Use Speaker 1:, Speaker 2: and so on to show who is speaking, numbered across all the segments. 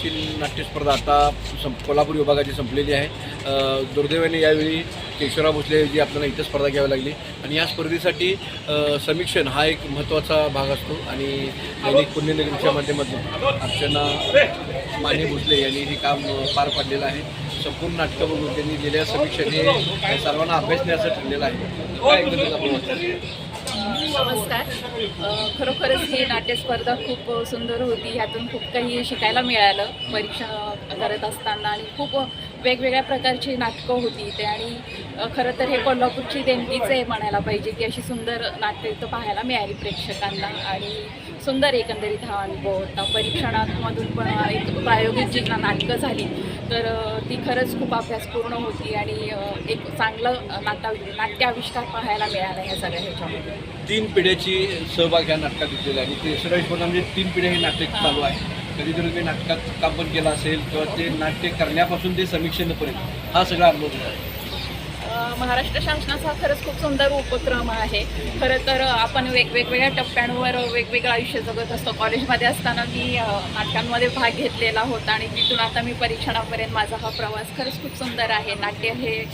Speaker 1: विभागातील नाट्यस्पर्धा आता सं कोल्हापूर विभागाची संपलेली आहे. दुर्दैवाने यावेळी केशवराव भोसलेऐवजी आपल्याला इथं स्पर्धा घ्यावी लागली. आणि या स्पर्धेसाठी समीक्षण हा एक महत्त्वाचा भाग असतो. आणि दैनिक पुण्यनगरीच्या माध्यमातून अर्चना माने भोसले यांनी हे काम पार पाडलेलं आहे. संपूर्ण नाटकं बघून त्यांनी दिलेल्या समीक्षण हे सर्वांना अभ्यासण्याचं ठरलेलं आहे. काय आपण
Speaker 2: नमस्कार. खरोखरच ही नाट्यस्पर्धा खूप सुंदर होती. ह्यातून खूप काही शिकायला मिळालं. परीक्षा करत असताना आणि खूप वेगवेगळ्या प्रकारची नाटकं होती इथे आणि खरं तर हे कोल्हापूरची देणगीच आहे म्हणायला पाहिजे की अशी सुंदर नाट्य इथं पाहायला मिळाली प्रेक्षकांना आणि सुंदर एकंदरीत हा अनुभव होता. परीक्षणामधून पण एक प्रायोगिक जी ना- नाटकं झाली तर ती खरंच खूप अभ्यासपूर्ण होती आणि एक चांगलं नाट्य नाट्याविष्कार पाहायला मिळाला ह्या सगळ्या ह्याच्यामध्ये.
Speaker 1: तीन पिढ्याची सहभाग ह्या नाटकात घेतलेला आहे. आणि ते सगळ्या म्हणजे तीन पिढ्या हे नाटक चालू आहे. कधीतरी तुम्ही नाटकात काम पण केलं असेल किंवा ते नाट्य करण्यापासून ते समीक्षेपर्यंत हा सगळा अनुभव होता
Speaker 2: महाराष्ट्र शासनाचा खरंच खूप सुंदर उपक्रम आहे. खरं तर आपण वेगवेगळ्या टप्प्यांवर वेगवेगळं आयुष्य जगत असतो. कॉलेजमध्ये असताना मी नाटकांमध्ये भाग घेतलेला होता आणि तिथून आता मी परीक्षणापर्यंत माझा हा प्रवास खरंच खूप सुंदर आहे. नाट्य हे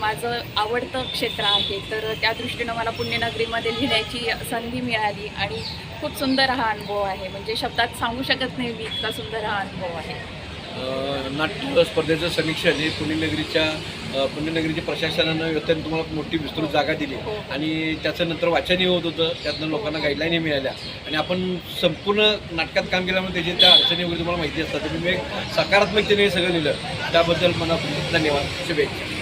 Speaker 2: माझं आवडतं क्षेत्र आहे. तर त्या दृष्टीनं मला पुण्यनगरीमध्ये लिहिण्याची संधी मिळाली आणि खूप सुंदर हा अनुभव आहे. म्हणजे शब्दात सांगू शकत नाही मी इतका सुंदर हा अनुभव आहे.
Speaker 1: नाट्य स्पर्धेचं समीक्षण हे पुण्यनगरीच्या पुण्यनगरीच्या प्रशासनानं व्यवस्थेने तुम्हाला मोठी विस्तृत जागा दिली.
Speaker 2: हो.
Speaker 1: आणि त्याचं नंतर वाचनही होत होतं. त्यातनं लोकांना गाईडलाईनही मिळाल्या. आणि आपण संपूर्ण नाटकात काम केल्यामुळे त्याची त्या अडचणी वगैरे तुम्हाला माहिती असतात. तुम्ही एक सकारात्मकतेने सगळं लिहिलं. त्याबद्दल मला धन्यवाद. शुभेच्छा.